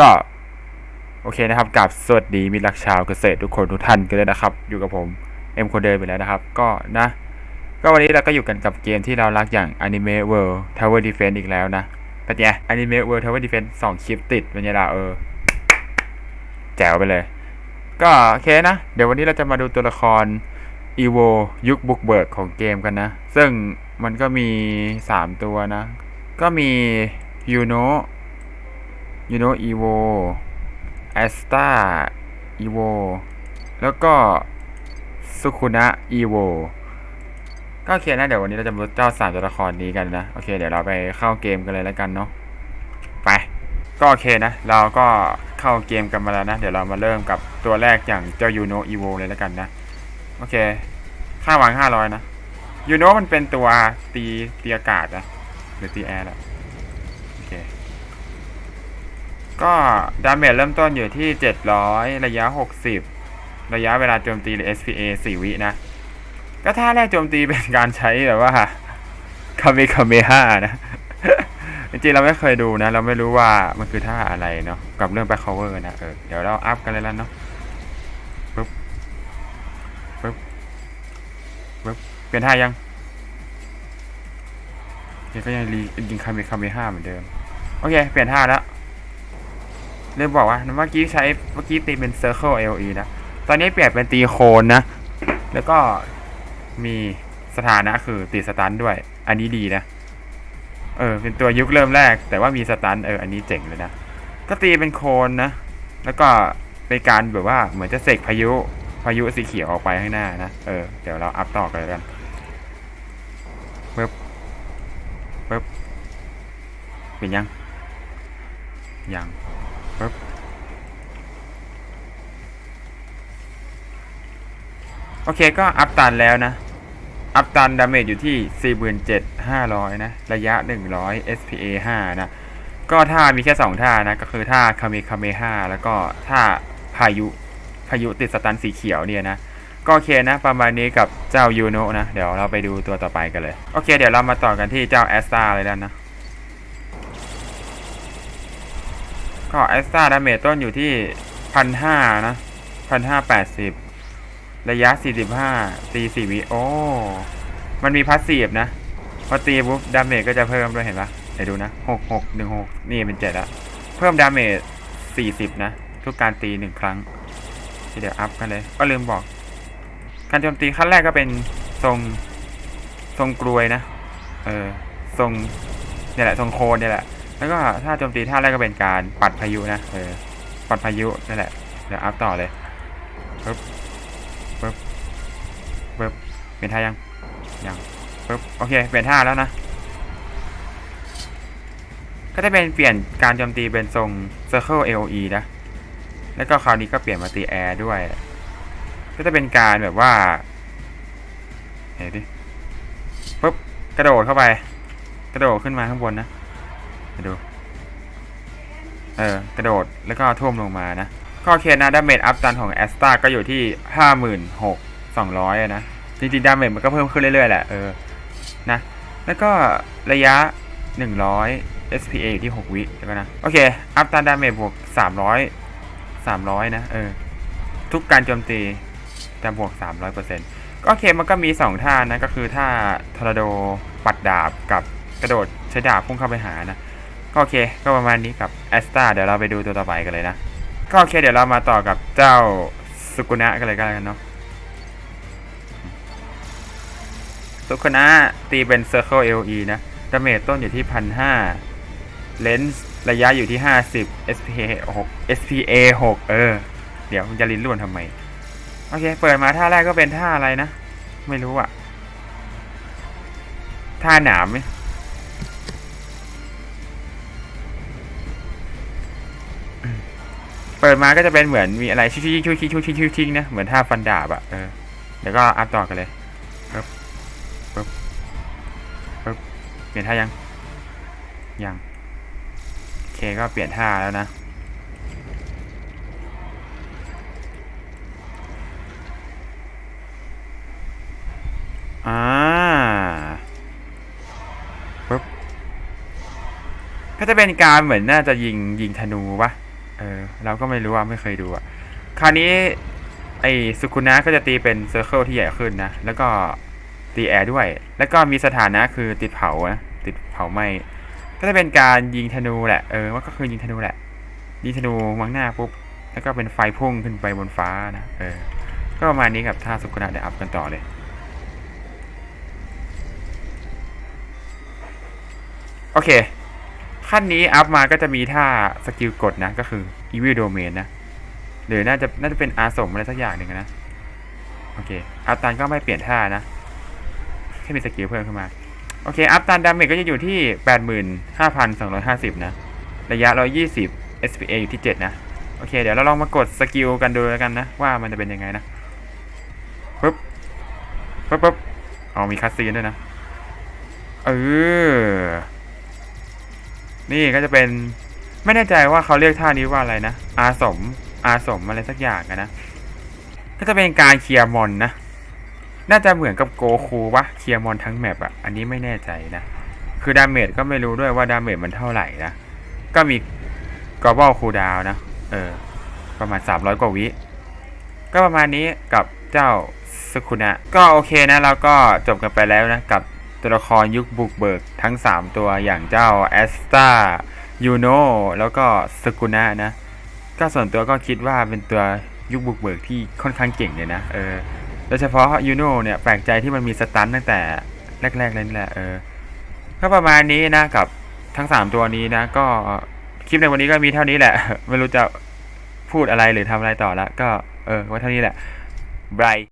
ก็โอเคนะครับกับสวัสดีมิตรรักชาวเกษตรทุกคนทุกท่านกันเลยนะครับ อยู่กับผมเอ็มคนเดิมไปแล้วนะครับ ก็นะ ก็วันนี้เราก็อยู่กันกับเกมที่เรารักอย่าง Anime World Tower Defense อีกแล้วนะเป็นไง Anime World Tower Defense สองคลิปติดเป็นไงล่ะเออ แจ๋วไปเลย ก็โอเคนะ เดี๋ยววันนี้เราจะมาดูตัวละคร EVO ยุคบุกเบิกของเกมกันนะ ซึ่งมันก็มี 3 ตัวนะ ก็มียูโน Yuno Yuno Evo Asta Evo แล้วก็สุคุนะ Evo ก็โอเคนะเดี๋ยววันนี้เราจะมาเจ้าสามตัวละครนี้กันนะ โอเค เดี๋ยวเราไปเข้าเกมกันเลยแล้วกันเนาะไปก็โอเคนะ เราก็เข้าเกมกันมาแล้วนะ เดี๋ยวเรามาเริ่มกับตัวแรกอย่างเจ้ายูโนอีโวเลยแล้วกันนะ โอเค ค่าวางห้าร้อยนะยูโนมันเป็นตัวตีตีอากาศนะหรือตีแอร์ละโอเค ก็ดาเมจเริ่มต้นอยู่ที่ 700 ระยะ 60 ระยะเวลาโจมตีหรือ SPA 4 วินะ ก็ท่าแรกโจมตีเป็นการใช้แบบว่าคาเมคาเมห้านะ จริงเราไม่เคยดูนะ เราไม่รู้ว่ามันคือท่าอะไรเนาะกับเรื่อง back cover นะเออเดี๋ยวเราอัพกันเลยแล้วเนาะปึ๊บปึ๊บปึ๊บเปลี่ยนท่ายังยังก็ยังรียิงคาเมคาเมห้าเหมือนเดิม โอเค เปลี่ยนท่าแล้ว เริ่มบอกว่าเมื่อกี้ใช้เมื่อกี้ตีเป็น circle LE นะ ตอนนี้เปลี่ยนเป็นตีโคนนะ แล้วก็มีสถานะคือตีสตันด้วย อันนี้ดีนะ เออ เป็นตัวยุคเริ่มแรก แต่ว่ามีสตันเออ อันนี้เจ๋งเลยนะ ก็ตีเป็นโคนนะ แล้วก็เป็นการแบบว่าเหมือนจะเสกพายุพายุสีเขียวออกไปข้างหน้านะ เออ เดี๋ยวเราอัพต่อกันเลยกันปึ๊บปึ๊บเป็นยัง ยังปึ๊บ โอเคก็อัพตันแล้วนะ อัพตันดาเมจอยู่ที่ 47,500 นะ ระยะ 100 SPA 5 นะ ก็ท่ามีแค่ 2 ท่านะ ก็คือท่าคาเมคาเม5แล้วก็ท่าพายุ พายุติดสตันสีเขียวเนี่ยนะ ก็โอเคนะ ประมาณนี้กับเจ้ายูโนะนะ เดี๋ยวเราไปดูตัวต่อไปกันเลย โอเค เดี๋ยวเรามาต่อกันที่เจ้าแอสตาเลยแล้วนะก็แอสตาดาเมจต้นอยู่ที่ 1,500 นะ 1,580 ระยะ 45 ตี 4 วิโอ้ มันมีพาสซีฟนะ พอตีปุ๊บดาเมจก็จะเพิ่มด้วยเห็นปะเดี๋ยวดูนะ 6 6 1 6 นี่เป็น7ละเพิ่มดาเมจ 40 นะ ทุกการตี 1 ครั้งทีเดี๋ยวอัพกันเลย ก็ลืมบอก การโจมตีขั้นแรกก็เป็นทรงทรงกลวยนะ เออ ทรงเนี่ยแหละ ทรงโคนเนี่ยแหละ แล้วก็ถ้าโจมตีท่าแรกก็เป็นการปัดพายุนะ เออ ปัดพายุนั่นแหละ เดี๋ยวอัพต่อเลยปึ๊บ ปึ๊บเปลี่ยนท่ายังยังปึ๊บโอเคเปลี่ยนท่าแล้วนะก็จะเป็นเปลี่ยนการโจมตีเป็นทรง Circle AOE นะ แล้วก็คราวนี้ก็เปลี่ยนมาตีแอร์ด้วย ก็จะเป็นการแบบว่าเห็นดิปึ๊บกระโดดเข้าไป กระโดดขึ้นมาข้างบนนะไปดู เออกระโดดแล้วก็ท่วมลงมานะก็โอเคนะดาเมจอัพตันของแอสตาก็อยู่ที่ห้าหมื่นหก สองร้อยนะจริงๆดาเมจมันก็เพิ่มขึ้นเรื่อยๆแหละเออนะแล้วก็ระยะหนึ่งร้อย SPA อยู่ที่หกวิใช่ไหมนะ โอเค อัพตันดาเมจบวกสามร้อยสามร้อยนะ เออ ทุกการโจมตีจะบวกสามร้อยเปอร์เซ็นต์ก็โอเค มันก็มีสองท่านะ ก็คือท่าทอร์โดปัดดาบกับกระโดดใช้ดาบพุ่งเข้าไปหานะ ก็โอเค ก็ประมาณนี้กับแอสตาเดี๋ยวเราไปดูตัวต่อไปกันเลยนะ ก็โอเค เดี๋ยวเรามาต่อกับเจ้าสุกุนะกันเลยกันเนาะ สุกขณะตีเป็น Circle LE นะดาเมจต้นอยู่ที่พันห้าเลนส์ระยะอยู่ที่ 50 SPA 6 SPA 6 เออ เดี๋ยวจะลิ้นล่วนทำไม โอเค เปิดมาท่าแรกก็เป็นท่าอะไรนะ ไม่รู้อะท่าหนามไหมเปิดมาก็จะเป็นเหมือนมีอะไรชิชิชิชิชิชิชินะ เหมือนท่าฟันดาบอะเออเดี๋ยวก็อัพต่อกันเลย ปึ๊บเปลี่ยนท่ายัง ยัง โอเคก็เปลี่ยนท่าแล้วนะ อ่าปึ๊บ ก็จะเป็นการเหมือนน่าจะยิงยิงธนูปะเออเราก็ไม่รู้ว่าไม่เคยดูอะคราวนี้ไอ้สุคุนะก็จะตีเป็นเซอร์เคิลที่ใหญ่ขึ้นนะ แล้วก็ ตีแอร์ด้วย แล้วก็มีสถานะคือติดเผานะติดเผาไหมก็จะเป็นการยิงธนูแหละเออมันก็คือยิงธนูแหละยิงธนูมังหน้าปุ๊บแล้วก็เป็นไฟพุ่งขึ้นไปบนฟ้านะเออก็ประมาณนี้กับท่าสุกนะเดี๋ยวอัพกันต่อเลยโอเค ขั้นนี้อัพมาก็จะมีท่าสกิลกดนะ ก็คือ Evil Domain นะ หรือน่าจะน่าจะเป็นอาสมอะไรสักอย่างหนึ่งนะ โอเคอัพตันก็ไม่เปลี่ยนท่านะ แค่มีสกิลเพิ่มขึ้นมา โอเค อัพตันดาเมจก็จะอยู่ที่ 85,250 นะ ระยะ 120 SPA อยู่ที่ 7 นะ โอเค เดี๋ยวเราลองมากดสกิลกันดูแล้วกันนะ ว่ามันจะเป็นยังไงนะปึ๊บปึ๊บปึ๊บอ๋อมีคัสซีนด้วยนะ เออ นี่ก็จะเป็นไม่แน่ใจว่าเขาเรียกท่านี้ว่าอะไรนะ อาสม อาสมอะไรสักอย่างนะ ก็จะเป็นการเคลียร์มอนนะ น่าจะเหมือนกับโกคูวะเคลียร์มอนทั้งแมปอะอันนี้ไม่แน่ใจนะ คือดาเมจก็ไม่รู้ด้วยว่าดาเมจมันเท่าไหร่นะ ก็มีกอบอลคูดาวนะ เออ ประมาณ 300 กว่าวิ ก็ประมาณนี้กับเจ้าสกุนะก็โอเคนะแล้วก็จบกันไปแล้วนะกับตัวละครยุคบุกเบิกทั้ง 3 ตัวอย่างเจ้าแอสตายูโนแล้วก็สกุนะนะ ก็ส่วนตัวก็คิดว่าเป็นตัวยุคบุกเบิกที่ค่อนข้างเก่งเลยนะ เออ โดยเฉพาะยูโนเนี่ยแปลกใจที่มันมีสตันตั้งแต่แรกๆเลยนี่แหละเออก็ประมาณนี้นะกับทั้ง 3 ตัวนี้นะ ก็คลิปในวันนี้ก็มีเท่านี้แหละ ไม่รู้จะพูดอะไรหรือทำอะไรต่อละก็เออไว่าเท่านี้แหละบาย